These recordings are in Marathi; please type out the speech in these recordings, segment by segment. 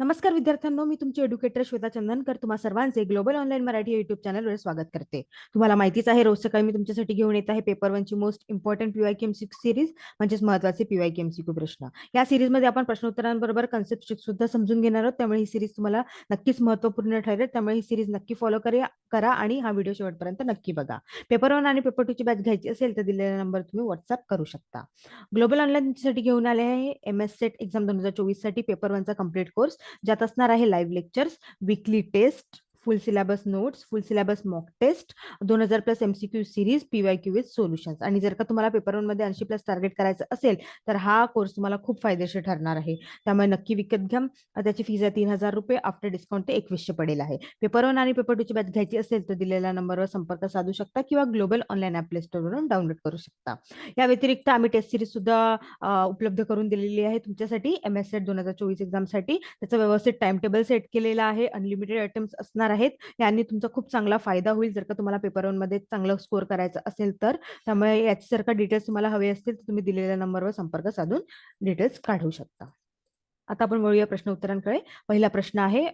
नमस्कार विद्यार्थ्यांनो मी तुमची एड्युकेटर श्वेता चंदनकर. तुम्हा सर्वांचे ग्लोबल ऑनलाईन मराठी युट्यूब चॅनलवर स्वागत करते. तुम्हाला माहितीच आहे रोज सकाळी मी तुमच्यासाठी घेऊन येत आहे पेपर वनची most important PY chem series म्हणजेच महत्त्वाचे पीवाय केम क्यू प्रश्न. या सिरीजमध्ये आपण प्रश्नोत्तरांबरोबर कन्सेप्ट सुद्धा समजून घेणार आहोत. त्यामुळे ही सिरीज तुम्हाला नक्कीच महत्त्वपूर्ण ठरेल. त्यामुळे ही सिरीज नक्की फॉलो करा आणि हा व्हिडिओ शेवटपर्यंत नक्की बघा. पेपर वन आणि पेपर टू ची बॅच घ्यायची असेल तर दिलेला नंबर तुम्ही व्हॉट्सअप करू शकता. ग्लोबल ऑनलाईन साठी घेऊन आले आहे. एम एस सेट एक्झाम दोन हजार चोवीससाठी पेपर वनचा कंप्लीट कोर्स ज्यात असणार आहे live lectures weekly test full syllabus notes full syllabus mock test दोन हजार plus MCQ series PY Q with solutions आणि जर का तुम्हाला पेपर वनमध्ये ऐंशी प्लस टार्गेट करायचं असेल तर हा कोर्स तुम्हाला खूप फायदेशीर ठरणार आहे. त्यामुळे नक्की विकत घ्या. त्याची फीज आहे तीन हजार रुपये. आफ्टर डिस्काउंट ते एकवीसशे पडेल आहे. पेपर वन आणि पेपर टू ची बॅच घ्यायची असेल तर दिलेल्या नंबरवर संपर्क साधू शकता किंवा ग्लोबल ऑनलाईन ऍप प्ले स्टोरवरून डाउनलोड करू शकता. या व्यतिरिक्त आम्ही टेस्ट सिरीज सुद्धा उपलब्ध करून दिलेली आहे तुमच्यासाठी. एम एस सेट दोन हजार चोवीस एक्झामसाठी त्याचं व्यवस्थित टाइम टेबल सेट केलेला आहे. अनलिमिटेड आयटम्स असणार आहेत. यांनी तुमचा खूप चांगला फायदा होईल जर का तुम्हाला पेपर वनमध्ये चांगला स्कोर करायचं असेल तर. त्यामुळे याची जर का डिटेल्स तुम्हाला हवे असतील तर तुम्ही दिलेल्या नंबरवर संपर्क साधून डिटेल्स काढू शकता. आता आपण वळूया प्रश्न उत्तरांकडे पहिला प्रश्न आहे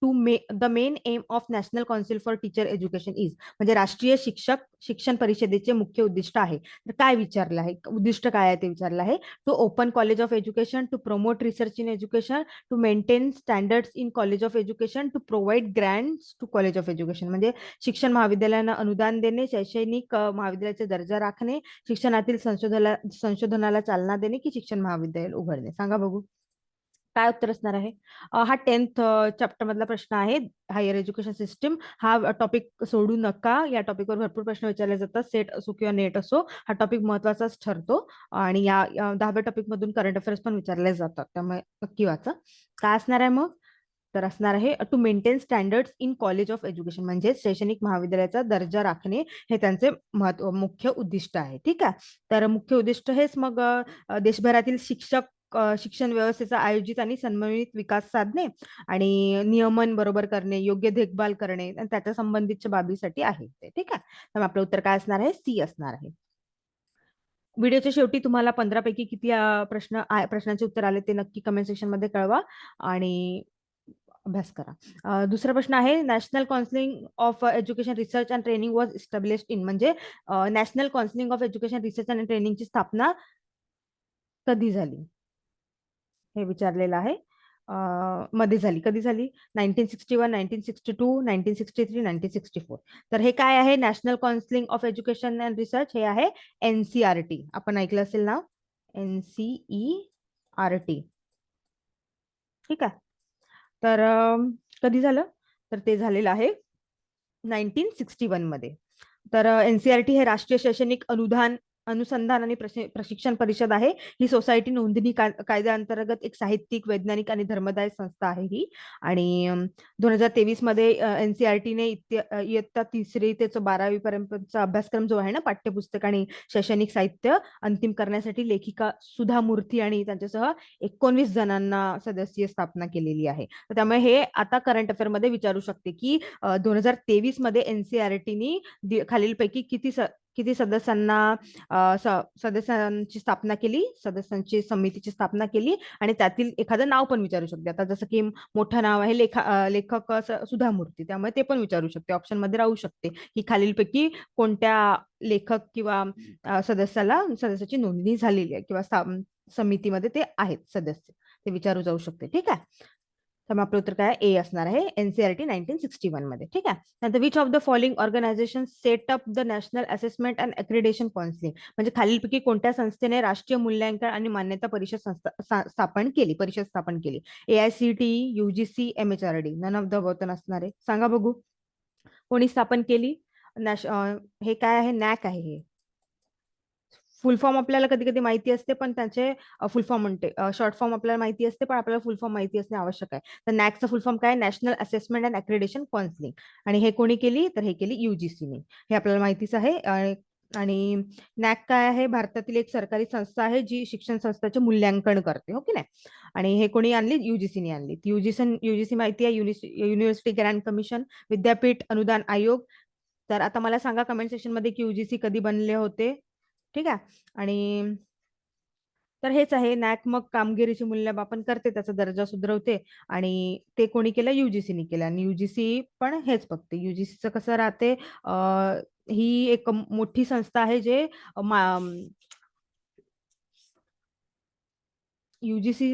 to may the main aim of national council for teacher education is म्हणजे राष्ट्रीय शिक्षक शिक्षण परिषदेचे मुख्य उद्दिष्ट आहे. तर काय विचारलं आहे? उद्दिष्ट काय आहे ते विचारलं आहे? To open college of education to promote research in education to maintain standards in college of education to provide grants to college of education म्हणजे शिक्षण महाविद्यालयांना अनुदान देणे शैक्षणिक महाविद्यालयाचा दर्जा राखणे शिक्षणातील संशोधनाला संशोधनाला चालना देणे की शिक्षण महाविद्यालय उघडणे. सांगा बघू. काय उत्तर असणार आहे? हा टेन्थ चॅप्टर मधला प्रश्न आहे. हायर एज्युकेशन सिस्टीम हा टॉपिक सोडू नका. या टॉपिकवर भरपूर प्रश्न विचारले जातात. सेट असो किंवा नेट असो हा टॉपिक महत्वाचाच ठरतो. आणि या दहाव्या टॉपिक मधून करंट अफेअर्स पण विचारले जातात. त्यामुळे नक्की वाचा. काय असणार आहे मग? तर असणार आहे to maintain standard in college of education म्हणजे शैक्षणिक महाविद्यालयाचा दर्जा राखणे हे त्यांचे महत्त्व मुख्य उद्दिष्ट आहे. ठीक आहे? तर मुख्य उद्दिष्ट हेच मग देशभरातील शिक्षक शिक्षण व्यवस्थेचा आयोजित आणि समन्वित विकास साधणे आणि नियमन बरोबर करणे योग्य देखभाल करणे त्याच्या संबंधितच्या बाबीसाठी आहे ते ठीक आहे? तर आपलं उत्तर काय असणार आहे? सी असणार आहे. व्हिडिओच्या शेवटी तुम्हाला पंधरा पैकी किती प्रश्न प्रश्नांचे उत्तर आले ते नक्की कमेंट सेक्शनमध्ये कळवा आणि अभ्यास करा. दुसरा प्रश्न आहे national counselling of education research and training was established in म्हणजे national counselling of education research and ट्रेनिंगची स्थापना कधी झाली? हे विचारलेलं आहे. मध्ये झाली. कधी झाली? Nineteen sixty one nineteen sixty two nineteen sixty three nineteen sixty four. तर हे काय आहे? National counselling of education and research हे आहे एनसीआरटी आपण ऐकलं असेल ना एनसीई आर टी. ठीक आहे. तर कधी झालं? तर ते झालेलं आहे नाईन्टीन सिक्स्टी वनमध्ये. तर एनसीआरटी हे राष्ट्रीय शैक्षणिक अनुदान अनुसंधान आणि प्रशिक्षण परिषद आहे. ही सोसायटी नोंदणी कायद्याअंतर्गत एक साहित्यिक वैज्ञानिक आणि धर्मदाय संस्था आहे ही. आणि दोन हजार तेवीसमध्ये एनसीआरटीने इयत्ता तिसरी ते बारावी पर्यंतचा अभ्यासक्रम जो आहे ना पाठ्यपुस्तक आणि शैक्षणिक साहित्य अंतिम करण्यासाठी लेखिका सुधा मूर्ती आणि त्यांच्यासह एकोणवीस जणांना सदस्यीय स्थापना केलेली आहे. तर त्यामुळे हे आता करंट अफेअरमध्ये विचारू शकते की दोन हजार तेवीसमध्ये एनसीआरटीनी खालीलपैकी किती किती सदस्यांना सदस्यांची स्थापना केली सदस्यांची समितीची स्थापना केली आणि त्यातील एखादं नाव पण विचारू शकते. आता जसं की मोठं नाव आहे लेखा लेखक सुधा मूर्ती त्यामुळे ते पण विचारू शकते. ऑप्शनमध्ये राहू शकते की खालीलपैकी कोणत्या लेखक किंवा सदस्याला सदस्याची नोंदणी झालेली आहे किंवा समितीमध्ये ते आहेत सदस्य. ते विचारू जाऊ शकते. ठीक आहे? तर आपलं उत्तर काय? ए असणार आहे. एनसीआरटी नाईन्टीन सिक्स्टी वनमध्ये. ठीक आहे? नंतर which of the following organisation set up the national assessment and accreditation counselling म्हणजे खालीलपैकी कोणत्या संस्थेने राष्ट्रीय मूल्यांकन आणि मान्यता परिषद संस्था स्थापन केली? परिषद स्थापन केली. A I C T UGC M H R D none of the बॉटन असणार आहे. सांगा बघू. कोणी स्थापन केली? नॅश हे काय आहे? नॅक आहे हे. फुल फॉर्म आपल्याला कधी कधी माहिती असते पण त्याचे फुल फॉर्म म्हणते शॉर्ट फॉर्म आपल्याला माहिती असते पण आपल्याला फुल फॉर्म माहिती असणे आवश्यक आहे. तर नॅकचा फुल फॉर्म काय? National assessment and accreditation counselling आणि हे कोणी केली? तर हे केली युजीसीने हे आपल्याला माहितीच आहे. आणि नॅक काय आहे? भारतातील एक सरकारी संस्था आहे जी शिक्षण संस्थाचे मूल्यांकन करते हो की नाही? आणि हे कोणी आणली? युजीसीने आणली. युजीसी युजीसी माहिती आहे युनिव्हर्सिटी ग्रँड कमिशन विद्यापीठ अनुदान आयोग. तर आता मला सांगा कमेंट सेक्शनमध्ये की युजीसी कधी बनले होते? ठीक आहे? आणि तर हेच आहे नॅक मग कामगिरीचे मूल्यमापन करते त्याचा दर्जा सुधरवते आणि ते कोणी केलं? युजीसीने केलं. आणि युजीसी पण हेच बघते. युजीसीचं कसं राहते ही एक मोठी संस्था आहे जे युजीसी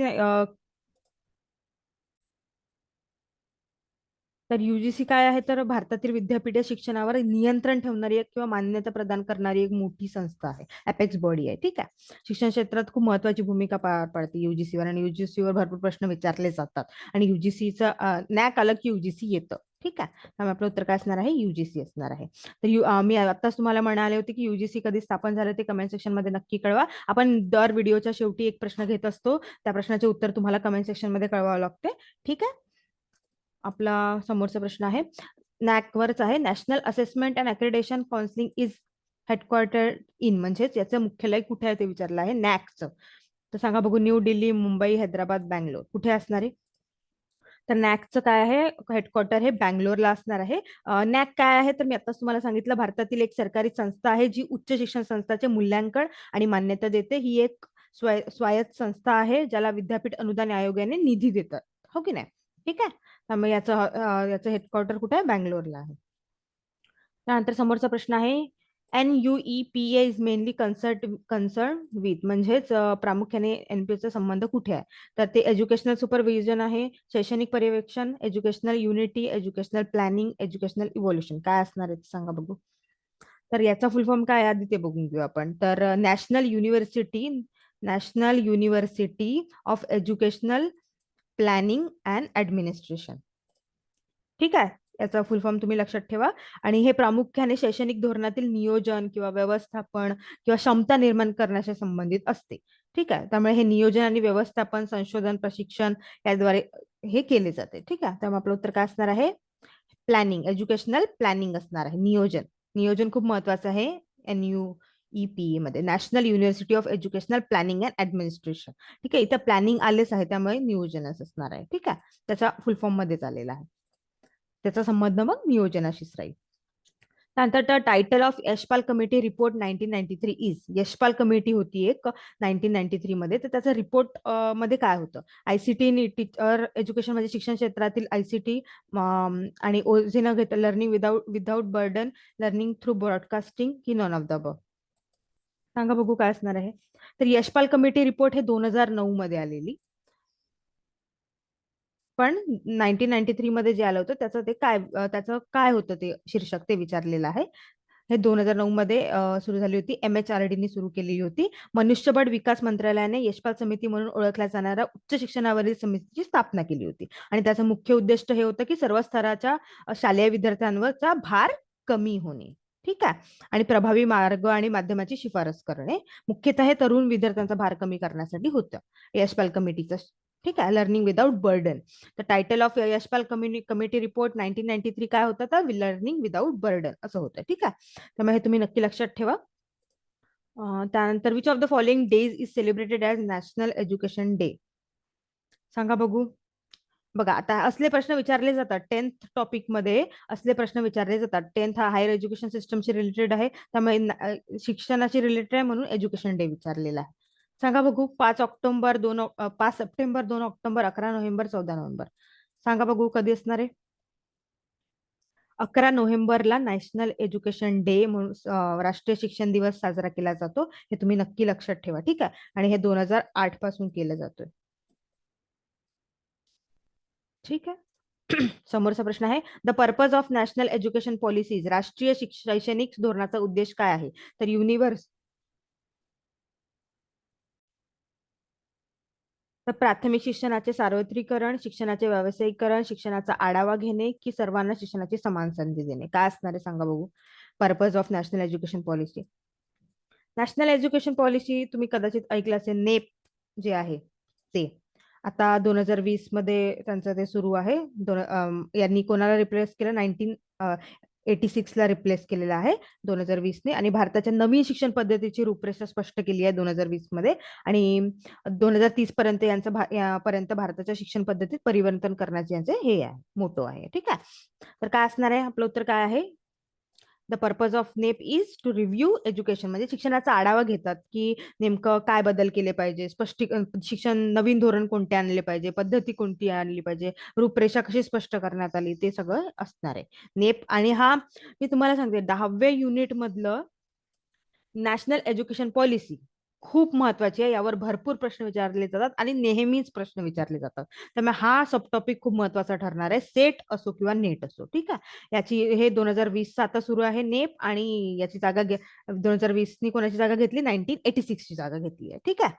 तर युजीसी काय आहे? तर भारतातील विद्यापीठ शिक्षणावर नियंत्रण ठेवणारी एक किंवा मान्यता प्रदान करणारी एक मोठी संस्था आहे. अपेक्स बॉडी आहे. ठीक आहे? शिक्षण क्षेत्रात खूप महत्वाची भूमिका पार पाडते युजीसीवर आणि युजीसीवर भरपूर प्रश्न विचारले जातात. आणि युजीसीचं नॅक आलं की युजीसी येतं. ठीक आहे? त्यामुळे आपलं उत्तर काय असणार आहे? युजीसी असणार आहे. तर मी आताच तुम्हाला म्हणाले होते की युजीसी कधी स्थापन झालं ते कमेंट सेक्शनमध्ये नक्की कळवा. आपण दर व्हिडिओच्या शेवटी एक प्रश्न घेत असतो. त्या प्रश्नाचे उत्तर तुम्हाला कमेंट सेक्शनमध्ये कळवावं लागते. ठीक आहे? आपला समोरचा प्रश्न आहे. नॅकवरच आहे. National assessment and accreditation counselling is headquarter in म्हणजेच याचं मुख्यालय कुठे आहे ते विचारलं आहे नॅकचं तर सांगा बघू न्यू दिल्ली मुंबई हैदराबाद बँगलोर कुठे असणार आहे तर नॅकचं काय आहे? हेडक्वार्टर हे बँगलोरला असणार आहे. नॅक काय आहे? तर मी आताच तुम्हाला सांगितलं भारतातील एक सरकारी संस्था आहे जी उच्च शिक्षण संस्थाचे मूल्यांकन आणि मान्यता देते. ही एक स्वायत्त संस्था आहे ज्याला विद्यापीठ अनुदान आयोगाने निधी देतात. हो की नाही? ठीक आहे? त्यामुळे याचं याचं हेडक्वार्टर कुठे आहे? बँगलोरला आहे. त्यानंतर समोरचा प्रश्न आहे N U E P A is mainly concert concern with म्हणजेच प्रामुख्याने एनपीएचा संबंध कुठे आहे? तर ते एज्युकेशनल सुपरविजन आहे शैक्षणिक पर्यवेक्षण educational unity educational planning educational evolution काय असणार आहे सांगा बघू. तर याचा फुल फॉर्म काय आधी ते बघून घेऊ आपण. तर national university national university of educational planning and administration ठीक आहे? याचा फुल फॉर्म तुम्ही लक्षात ठेवा. आणि हे प्रामुख्याने शैक्षणिक धोरणातील नियोजन किंवा व्यवस्थापन किंवा क्षमता निर्माण करण्याशी संबंधित असते. ठीक आहे? त्यामुळे हे नियोजन आणि व्यवस्थापन संशोधन प्रशिक्षण याद्वारे हे केले जाते. ठीक आहे? त्यामुळे आपलं उत्तर काय असणार आहे? प्लॅनिंग एज्युकेशनल प्लॅनिंग असणार आहे. नियोजन. नियोजन खूप महत्वाचं आहे. एन यू ईपीए मध्ये national university of educational planning and administration ठीक आहे इथं प्लॅनिंग आलेच आहे त्यामुळे नियोजनच असणार आहे. ठीक आहे त्याचा फुल फॉर्म मध्येच आलेला आहे. त्याचा संबंध मग नियोजनाशीच राहील. त्यानंतर title of Yashpal committee report nineteen ninety three is Yashpal committee होती एक नाईन्टीन नाईन्टी थ्री मध्ये. तर त्याचा रिपोर्टमध्ये काय होतं? आयसीटी टीचर एज्युकेशन म्हणजे शिक्षण क्षेत्रातील आयसीटी आणि ओझिन घेतलं learning without without burden learning through broadcasting की नॉन ऑफ द ब सांगा बघू काय असणार आहे. तर यशपाल कमिटी रिपोर्ट हे दोन हजार नऊ मध्ये आलेली. पण नाईन्टीन नाईन्टी थ्री मध्ये जे आलं होतं त्याचं ते काय त्याचं काय होतं ते शीर्षक ते विचारलेलं आहे. हे दोन हजार नऊ मध्ये सुरू झाली होती. एम एच आर डी सुरू केलेली होती. मनुष्यबळ विकास मंत्रालयाने यशपाल समिती म्हणून ओळखल्या जाणाऱ्या उच्च शिक्षणावरील समितीची स्थापना केली होती. आणि त्याचं मुख्य उद्दिष्ट हे होतं की सर्व स्तराच्या शालेय विद्यार्थ्यांवरचा भार कमी होणे. ठीक आहे. आणि प्रभावी मार्ग आणि माध्यमाची शिफारस करणे मुख्यतः हे तरुण विद्यार्थ्यांचा भार कमी करण्यासाठी होतं. यशपाल कमिटीचं ठीक आहे लर्निंग विदाउट बर्डन. तर title of Yashpal committee report nineteen ninety three काय होतं तर? लर्निंग विदाउट बर्डन असं होतं ठीक आहे. त्यामुळे हे तुम्ही नक्की लक्षात ठेवा. त्यानंतर which of the following days is celebrated as national education day सांगा बघू. बघा आता असले प्रश्न विचारले जातात टेन्थ टॉपिकमध्ये असले प्रश्न विचारले जातात. टेन्थ हा हायर एज्युकेशन सिस्टमशी रिलेटेड आहे त्यामुळे शिक्षणाशी रिलेटेड आहे म्हणून एज्युकेशन डे विचारलेला आहे. सांगा बघू पाच ऑक्टोबर दोन पाच सप्टेंबर दोन ऑक्टोबर अकरा नोव्हेंबर चौदा नोव्हेंबर. सांगा बघू कधी असणार आहे? अकरा नोव्हेंबरला नॅशनल एज्युकेशन डे म्हणून राष्ट्रीय शिक्षण दिवस साजरा केला जातो. हे तुम्ही नक्की लक्षात ठेवा ठीक आहे? आणि हे दोन हजार आठपासून केलं जातोय. ठीक आहे. समोरचा प्रश्न आहे the purpose of national education policies राष्ट्रीय शैक्षणिक धोरणाचा उद्देश काय आहे? तर युनिव्हर्स तर प्राथमिक शिक्षणाचे सार्वत्रिकरण शिक्षणाचे व्यावसायिकरण शिक्षणाचा आढावा घेणे की सर्वांना शिक्षणाची समान संधी देणे? काय असणार आहे सांगा बघू. Purpose of national education policy national education policy तुम्ही कदाचित ऐकलं असेल नेप जे आहे ते. आता दोन हजार वीसमध्ये त्यांचं ते सुरू आहे. दोन यांनी कोणाला रिप्लेस केलं? नाईन्टीन एटी सिक्स ला रिप्लेस केलेला आहे दोन हजार वीसने आणि भारताच्या नवीन शिक्षण पद्धतीची रूपरेषा स्पष्ट केली आहे दोन हजार वीसमध्ये. आणि दोन हजार तीस पर्यंत यांचं पर्यंत भारताच्या शिक्षण पद्धतीत परिवर्तन करण्याचे यांचे हे आहे मोठं आहे. ठीक आहे? तर काय असणार आहे? आपलं उत्तर काय आहे? The purpose of NEP is to review education म्हणजे शिक्षणाचा आढावा घेतात की नेमकं काय बदल केले पाहिजे स्पष्टी शिक्षण नवीन धोरण कोणते आणले पाहिजे पद्धती कोणती आणली पाहिजे रूपरेषा कशी स्पष्ट करण्यात आली ते सगळं असणार आहे. नेप आणि हा मी तुम्हाला सांगते दहाव्या युनिट मधलं नॅशनल एज्युकेशन पॉलिसी खूप महत्वाची आहे. यावर भरपूर प्रश्न विचारले जातात आणि नेहमीच प्रश्न विचारले जातात. त्यामुळे हा सब टॉपिक खूप महत्त्वाचा ठरणार आहे. सेट असो किंवा नेट असो. ठीक आहे? याची हे दोन हजार वीस आता सुरू आहे नेप आणि याची जागा दोन हजार वीसनी कोणाची जागा घेतली? नाईन्टीन एटी सिक्स ची जागा घेतली आहे. ठीक आहे?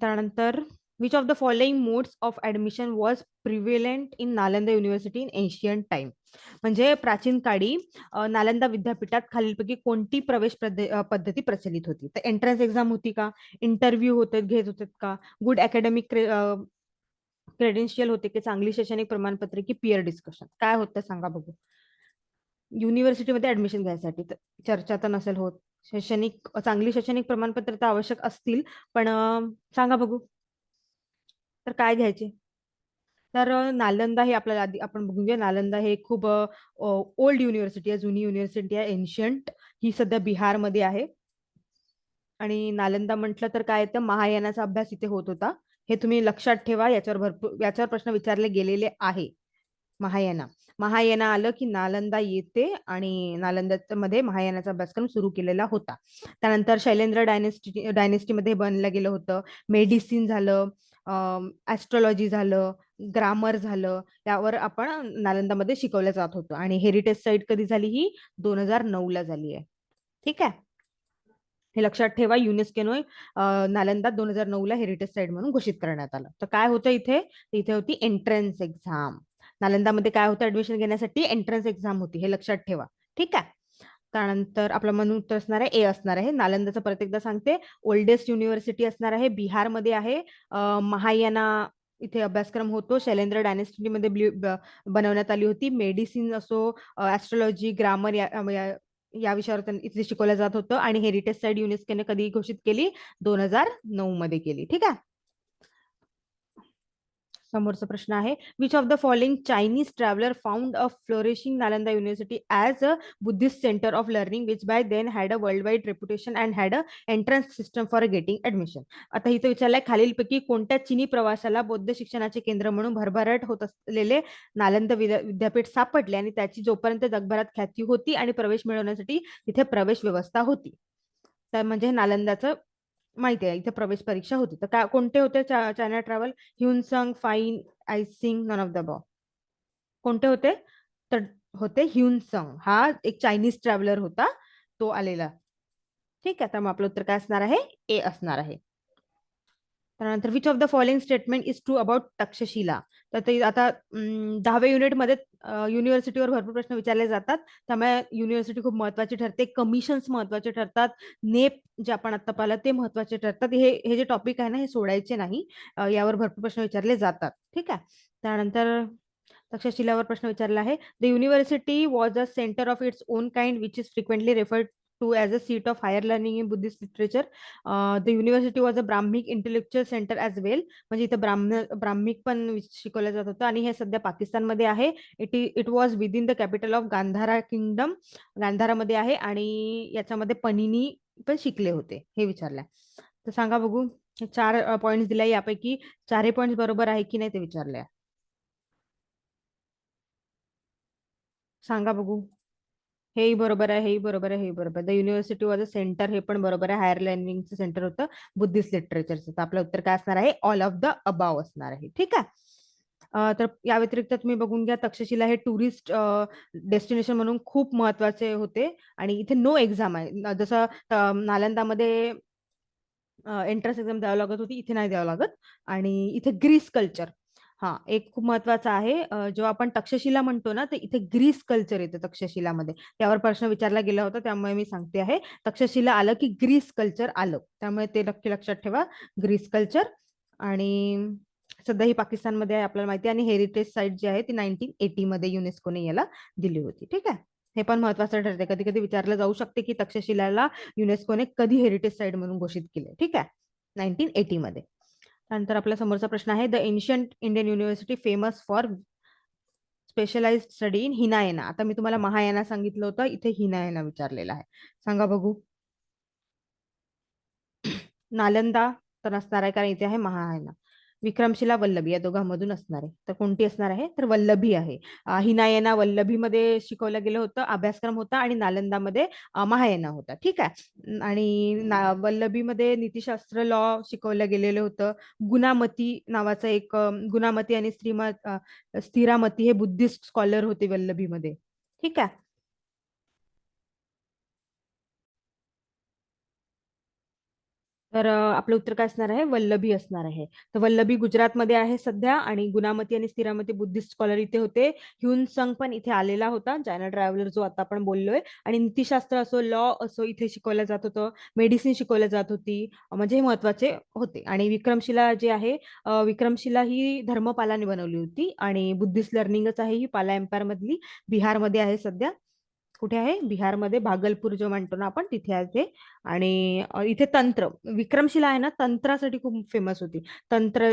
त्यानंतर which of the following modes of admission was prevalent in Nalanda university in ancient time म्हणजे प्राचीन काळी नालंदा विद्यापीठात खालीलपैकी कोणती प्रवेश पद्धती प्रचलित होती? तर एंट्रन्स एक्झाम होती का? इंटरव्ह्यू होते घेत होते का? गुड अकॅडमिक क्रेडेन्शियल होते की चांगली शैक्षणिक प्रमाणपत्रे की पियर डिस्कशन काय होतं सांगा बघू. युनिव्हर्सिटीमध्ये ऍडमिशन घ्यायसाठी चर्चा तर नसेल होत. शैक्षणिक चांगली शैक्षणिक प्रमाणपत्र तर आवश्यक असतील पण सांगा बघू. तर काय घ्यायचे? तर नालंदा हे आपल्याला आधी आपण बघून घेऊया. नालंदा हे खूप ओल्ड युनिव्हर्सिटी आहे जुनी युनिव्हर्सिटी आहे. एन्शियंट ही सध्या बिहारमध्ये आहे. आणि नालंदा म्हटलं तर काय तर महायानाचा अभ्यास इथे होत होता. हे तुम्ही लक्षात ठेवा. याच्यावर भरपूर याच्यावर प्रश्न विचारले गेलेले आहे. महायाना. महायाना आलं की नालंदा येते आणि नालंदामध्ये महायानाचा अभ्यासक्रम सुरू केलेला होता. त्यानंतर शैलेंद्र डायनेस्टी डायनेस्टीमध्ये बनलं गेलं होतं. मेडिसिन झालं. ॲस्ट्रॉलॉजी झालं ग्रामर झालं यावर आपण नालंदामध्ये शिकवलं जात होतं. आणि हेरिटेज साईट कधी झाली ही? दोन हजार नऊ ला झाली आहे. ठीक आहे? हे लक्षात ठेवा युनेस्केनो नालंदा दोन हजार नऊ ला हेरिटेज साईट म्हणून घोषित करण्यात आलं. तर काय होतं इथे? इथे होती एंट्रन्स एक्झाम नालंदामध्ये काय होतं? ऍडमिशन घेण्यासाठी एंट्रन्स एक्झाम होती. हे लक्षात ठेवा. ठीक आहे? त्यानंतर आपलं मन उत्तर असणार आहे ए असणार आहे. नालंदाचं परत एकदा सांगते. ओल्डेस्ट युनिव्हर्सिटी असणार आहे बिहारमध्ये आहे. महायाना इथे अभ्यासक्रम होतो. शैलेंद्र डायनेस्टीमध्ये बनवण्यात आली होती. मेडिसिन असो ऍस्ट्रॉलॉजी ग्रामर या या विषयावर इथे शिकवलं जात होतं. आणि हेरिटेज साईड युनेस्कोने कधी घोषित केली? दोन हजार नऊ मध्ये केली. ठीक आहे? समोरचा प्रश्न आहे. Which of the following Chinese traveller found a flourishing Nalanda university as a Buddhist centre of learning which by then had a world wide reputation and had a entrance system for getting admission आता इथं विचारलंय खालीलपैकी कोणत्या चिनी प्रवासाला बौद्ध शिक्षणाचे केंद्र म्हणून भरभराट होत असलेले नालंदा विद्यापीठ सापडले आणि त्याची जोपर्यंत जगभरात ख्याती होती आणि प्रवेश मिळवण्यासाठी तिथे प्रवेश व्यवस्था होती? तर म्हणजे नालंदाचं माहिती आहे इथे प्रवेश परीक्षा होती. तर काय कोणते होते China travel Hiuen Tsang Fa Hien I Tsing none of the बॉ कोणते होते? तर होते ह्युनसंग हा एक चायनीज ट्रॅव्हलर होता तो आलेला. ठीक आहे तर मग आपलं उत्तर काय असणार आहे? ए असणार आहे. त्यानंतर which of the following statement is true about Takshashila? तर ते आता दहाव्या युनिटमध्ये युनिव्हर्सिटीवर भरपूर प्रश्न विचारले जातात. त्यामुळे युनिव्हर्सिटी खूप महत्वाची ठरते. कमिशन्स महत्त्वाचे ठरतात. नेप जे आपण आता पाहिलं ते महत्त्वाचे ठरतात. हे हे जे टॉपिक आहे ना हे सोडायचे नाही. यावर भरपूर प्रश्न विचारले जातात. ठीक आहे? त्यानंतर तक्षशिलावर प्रश्न विचारला आहे. The university was a centre of its own kind which is frequently referred to as a seat of higher learning in Buddhist literature. Uh, the university was a Brahmic intellectual center as well. म्हणजे इथं ब्राह्मण ब्राह्मिक पण शिकवलं जात होतं. आणि हे सध्या पाकिस्तानमध्ये आहे. It it was within the capital of Gandhara kingdom गांधारामध्ये आहे. आणि याच्यामध्ये पनिनी पण शिकले होते. हे विचारलंय. तर सांगा बघू. चार पॉइंट दिल्या यापैकी. चारही पॉइंट बरोबर आहे की नाही ते विचारलंय. सांगा बघू. हेही बरोबर आहे हेही बरोबर आहे हेही बरोबर the university was a centre हे पण बरोबर आहे. हायर लर्निंगचं सेंटर होतं. बुद्धिस्ट लिटरेचरचं तर आपलं उत्तर काय असणार आहे? ऑल ऑफ द अबाव असणार आहे. ठीक आहे? तर या व्यतिरिक्त तुम्ही बघून घ्या तक्षशिला हे टुरिस्ट डेस्टिनेशन म्हणून खूप महत्त्वाचे होते. आणि इथे नो एक्झाम आहे. जसं नालंदामध्ये एंट्रन्स एक्झाम द्यावं लागत होती. इथे नाही द्यावं लागत. आणि इथे ग्रीस कल्चर हा एक खूप महत्त्वाचा आहे. जेव्हा आपण तक्षशिला म्हणतो ना तर इथे ग्रीस कल्चर येतं तक्षशिलामध्ये. त्यावर प्रश्न विचारला गेला होता त्यामुळे मी सांगते आहे. तक्षशिला आलं की ग्रीस कल्चर आलं. त्यामुळे ते नक्की लक्षात ठेवा. ग्रीस कल्चर आणि सध्या ही पाकिस्तानमध्ये आहे आपल्याला माहिती आहे. आणि हेरिटेज साईट जी आहे ती नाईन्टीन एटी मध्ये युनेस्कोने याला दिली होती. ठीक आहे? हे पण महत्वाचं ठरते कधी कधी विचारलं जाऊ शकते की तक्षशिलाला युनेस्कोने कधी हेरिटेज साईट म्हणून घोषित केले ठीक आहे? नाईन्टीन एटी मध्ये. त्यानंतर आपल्या समोरचा प्रश्न आहे the ancient Indian university famous for specialise study in Hinayana आता मी तुम्हाला महायाना सांगितलं होतं इथे हिनायना विचारलेला आहे. सांगा बघू. नालंदा तर असणार आहे कारण इथे आहे महायाना. विक्रमशिला वल्लभी या दोघांमधून असणार आहे. तर कोणती असणार आहे? तर वल्लभी आहे. हिनायना वल्लभीमध्ये शिकवलं गेलं होतं अभ्यासक्रम होता आणि नालंदामध्ये महायना होता. ठीक आहे. आणि वल्लभीमध्ये नीतिशास्त्र लॉ शिकवलं गेलेलं होतं. गुणामती नावाचं एक गुणामती आणि स्त्रीमत स्थिरामती हे बुद्धिस्ट स्कॉलर होते वल्लभीमध्ये. ठीक आहे. तर आपलं उत्तर काय असणार आहे? वल्लभी असणार आहे. तर वल्लभी गुजरातमध्ये आहे सध्या आणि गुणामती आणि स्थिरामती बुद्धिस्ट स्कॉलर इथे होते. ह्युन संग पण इथे आलेला होता चायना ट्रॅव्हलर जो आता आपण बोललोय. आणि नीतीशास्त्र असो लॉ असो इथे शिकवलं जात होतं. मेडिसिन शिकवल्या जात होती. म्हणजे हे महत्त्वाचे होते. आणि विक्रमशिला जे आहे विक्रमशिला ही धर्मपालाने बनवली होती. आणि बुद्धिस्ट लर्निंगच आहे ही पाला एम्पायर मधली. बिहारमध्ये आहे सध्या. कुठे आहे? बिहारमध्ये भागलपूर जो म्हणतो ना आपण तिथे आहे ते. आणि इथे तंत्र विक्रमशिला आहे ना तंत्रासाठी खूप फेमस होती. तंत्र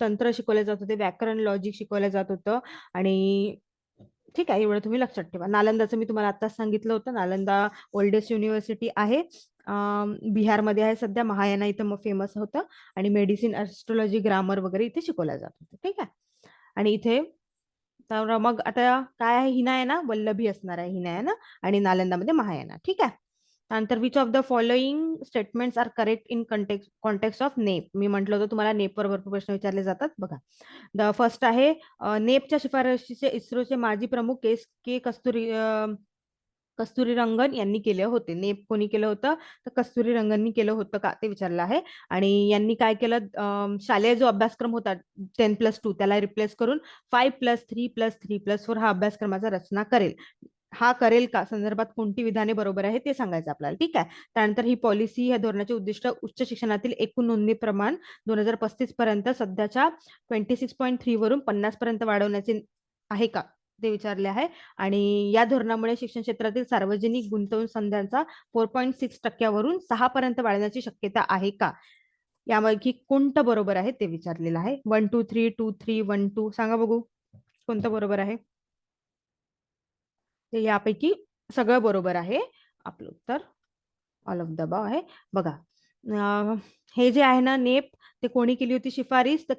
तंत्र शिकवले जात होते व्याकरण लॉजिक शिकवलं जात होतं. आणि ठीक आहे एवढं तुम्ही लक्षात ठेवा. नालंदाचं मी तुम्हाला आताच सांगितलं होतं नालंदा ओल्डेस्ट युनिव्हर्सिटी आहे. बिहारमध्ये आहे सध्या महायाना इथं मग फेमस होतं. आणि मेडिसिन ॲस्ट्रॉलॉजी ग्रामर वगैरे इथे शिकवल्या जात होतं. ठीक आहे? आणि इथे तर मग आता काय आहे? हिनायना वल्लभी असणार आहे. हिनायना आणि नालंदामध्ये महायाना ठीक आहे? त्यानंतर which of the following statements are correct in contex context of NEP मी म्हटलं होतं तुम्हाला नेपवर भरपूर प्रश्न विचारले जातात. बघा. द फर्स्ट आहे नेपच्या शिफारशीचे इस्रोचे माजी प्रमुख केस के कस्तुरी कस्तुरी रंगन यांनी केले होते. नेप कोणी केलं होतं? तर कस्तुरी रंगननी केलं होतं का? ते विचारलं आहे. आणि यांनी काय केलं? शालेय जो अभ्यासक्रम होता टेन प्लस टू त्याला रिप्लेस करून five plus three plus three plus four हा अभ्यासक्रमाचा रचना करेल. हा करेल का? संदर्भात कोणती विधाने बरोबर आहे ते सांगायचं आपल्याला. ठीक आहे? त्यानंतर ही पॉलिसी ह्या धोरणाचे उद्दिष्ट उच्च शिक्षणातील एकूण नोंदणी प्रमाण दोन हजार पस्तीस पर्यंत सध्याच्या ट्वेंटी सिक्स पॉईंट थ्री वरून पन्नास पर्यंत वाढवण्याचे आहे का? ते विचारले आहे. आणि या धोरणामुळे शिक्षण क्षेत्रातील सार्वजनिक गुंतवणूक संध्यांचा फोर पॉईंट सिक्स टक्क्यावरून सहा पर्यंत वाढण्याची शक्यता आहे का? यापैकी कोणतं बरोबर आहे ते विचारलेलं आहे. One two three two three one two सांगा बघू. कोणतं बरोबर आहे? ते यापैकी सगळं बरोबर आहे. आपलं उत्तर ऑल ऑफ द आहे. बघा. हे जे आहे ना नेप ते कोणी केली होती शिफारस? तर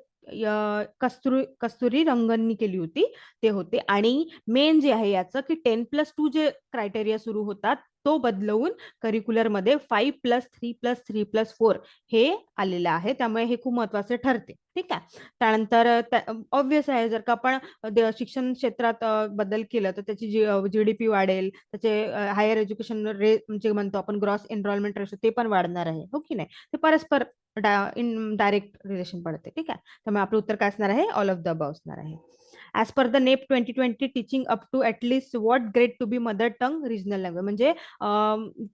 कस्तुरी कस्तुरी रंगननी केली होती ते होते. आणि मेन जे आहे याचं की टेन प्लस टू जे क्रायटेरिया सुरू होतात तो बदलवून करिक्युलरमध्ये five plus three plus three plus four हे आलेलं आहे. त्यामुळे हे खूप महत्त्वाचे ठरते. ठीक आहे? त्यानंतर ऑब्विस आहे जर का आपण शिक्षण क्षेत्रात बदल केलं तर त्याची जी जीडीपी वाढेल त्याचे हायर एज्युकेशन रे म्हणजे म्हणतो आपण ग्रॉस एनरोलमेंट रेशो ते पण वाढणार आहे. हो की नाही? ते परस्पर इन डायरेक्ट रिलेशन पडते ठीक आहे? त्यामुळे आपलं उत्तर काय असणार आहे? ऑल ऑफ द अब असणार आहे. As per the NEP twenty twenty teaching up to at least what grade to be mother tongue regional language म्हणजे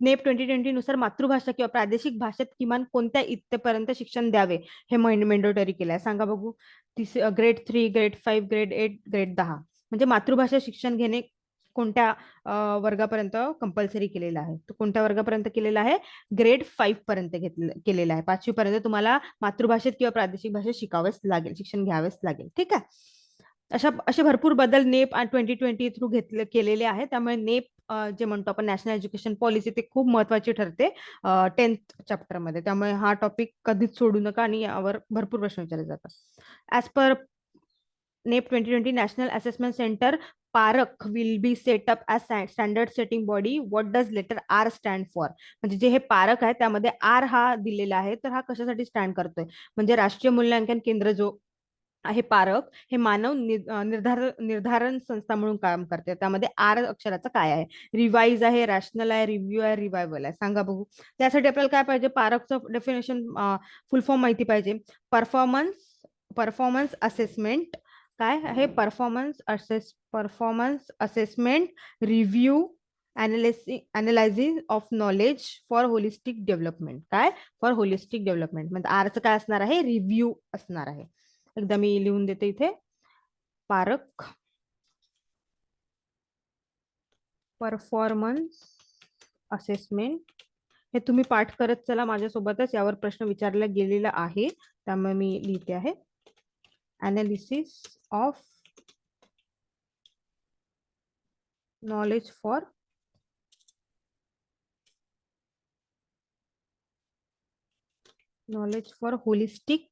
नेप ट्वेंटी ट्वेंटी नुसार मातृभाषा किंवा प्रादेशिक भाषेत किमान कोणत्या इथेपर्यंत शिक्षण द्यावे? हे मेंडोटरी केलं आहे. सांगा बघू. तिस grade three grade five grade eight grade दहा. म्हणजे मातृभाषा शिक्षण घेणे कोणत्या वर्गापर्यंत कंपल्सरी केलेलं आहे? तो कोणत्या वर्गापर्यंत केलेला आहे? ग्रेड फाईव्ह पर्यंत घेतलं केलेलं आहे. पाचवी पर्यंत तुम्हाला मातृभाषेत किंवा प्रादेशिक भाषेत शिकावेच लागेल शिक्षण घ्यावेच लागेल. ठीक आहे? अशा असे भरपूर बदल नेप ट्वेंटी ट्वेंटी थ्रू घेतले केलेले आहे त्यामुळे नेप जे म्हणतो आपण नॅशनल एज्युकेशन पॉलिसी ते खूप महत्वाची ठरते टेन्थ चॅप्टरमध्ये त्यामुळे हा टॉपिक कधीच सोडू नका आणि यावर भरपूर प्रश्न विचारले जातात. As per NEP twenty twenty national assessment centre PARAKH will be set up as standard setting body what does letter R stand for म्हणजे जे हे पारक आहे त्यामध्ये आर हा दिलेला आहे तर हा कशासाठी स्टँड करतोय? म्हणजे राष्ट्रीय मूल्यांकन केंद्र जो आहे पारक हे मानव निर्धार निर्धारण संस्था म्हणून काम करते. त्यामध्ये आर अक्षराचं काय आहे? रिवाईज आहे रॅशनल आहे रिव्ह्यू आहे रिवायवल आहे. सांगा बघू. त्यासाठी आपल्याला काय पाहिजे? पारकचं डेफिनेशन फुल फॉर्म माहिती पाहिजे. परफॉर्मन्स परफॉर्मन्स असेसमेंट काय आहे? Performance assess performance assessment review analysis analysis of knowledge for holistic development काय? फॉर होलिस्टिक डेव्हलपमेंट म्हणजे आरचं काय असणार आहे? रिव्ह्यू असणार आहे. एकदा मी लिहून देते इथे. पारक परफॉर्मन्स असेसमेंट हे तुम्ही पाठ करत चला. माझ्यासोबतच यावर प्रश्न विचारला गेलेला आहे. त्यामुळे मी लिहिते आहे. Analysis of knowledge for knowledge for holistic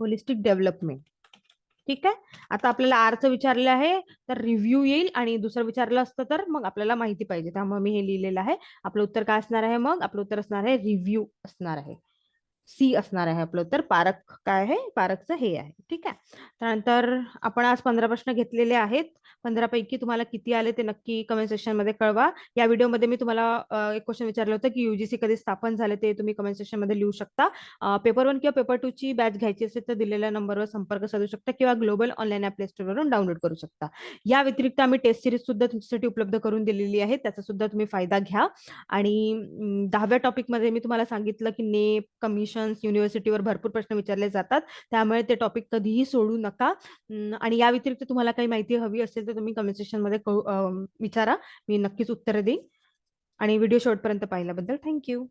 holistic development ठीक आहे? आता आपल्याला आरचं विचारलं आहे तर रिव्ह्यू येईल आणि दुसरं विचारलं असतं तर मग आपल्याला माहिती पाहिजे. त्यामुळे मी हे लिहिलेलं आहे. आपलं उत्तर काय असणार आहे मग? आपलं उत्तर असणार आहे रिव्ह्यू असणार आहे. सी असणार आहे आपलं तर पारक काय आहे? पारकचं हे आहे. ठीक आहे? त्यानंतर आपण आज पंधरा प्रश्न घेतलेले आहेत. पंधरा पैकी तुम्हाला किती आले ते नक्की कमेंट सेक्शनमध्ये कळवा. या व्हिडिओमध्ये मी तुम्हाला एक क्वेश्चन विचारलं होतं की युजीसी कधी स्थापन झाले ते तुम्ही कमेंट सेक्शनमध्ये लिहू शकता. पेपर वन किंवा पेपर टू ची बॅच घ्यायची असेल तर दिलेल्या नंबरवर संपर्क साधू शकता किंवा ग्लोबल ऑनलाईन ऍप प्ले वरून डाउनलोड करू शकता. या व्यतिरिक्त आम्ही टेस्ट सिरीज सुद्धा तुमच्यासाठी उपलब्ध करून दिलेली आहे. त्याचा सुद्धा तुम्ही फायदा घ्या. आणि दहाव्या टॉपिकमध्ये मी तुम्हाला सांगितलं की नेप क्वेश्चन्स युनिव्हर्सिटीवर भरपूर प्रश्न विचारले जातात. त्यामुळे ते टॉपिक कधीही सोडू नका. आणि या व्यतिरिक्त तुम्हाला काही माहिती हवी असेल तर तुम्ही कमेंट सेक्शनमध्ये कळू- विचारा. मी नक्कीच उत्तर देईन. आणि व्हिडिओ शेवटपर्यंत पाहिल्याबद्दल थँक्यू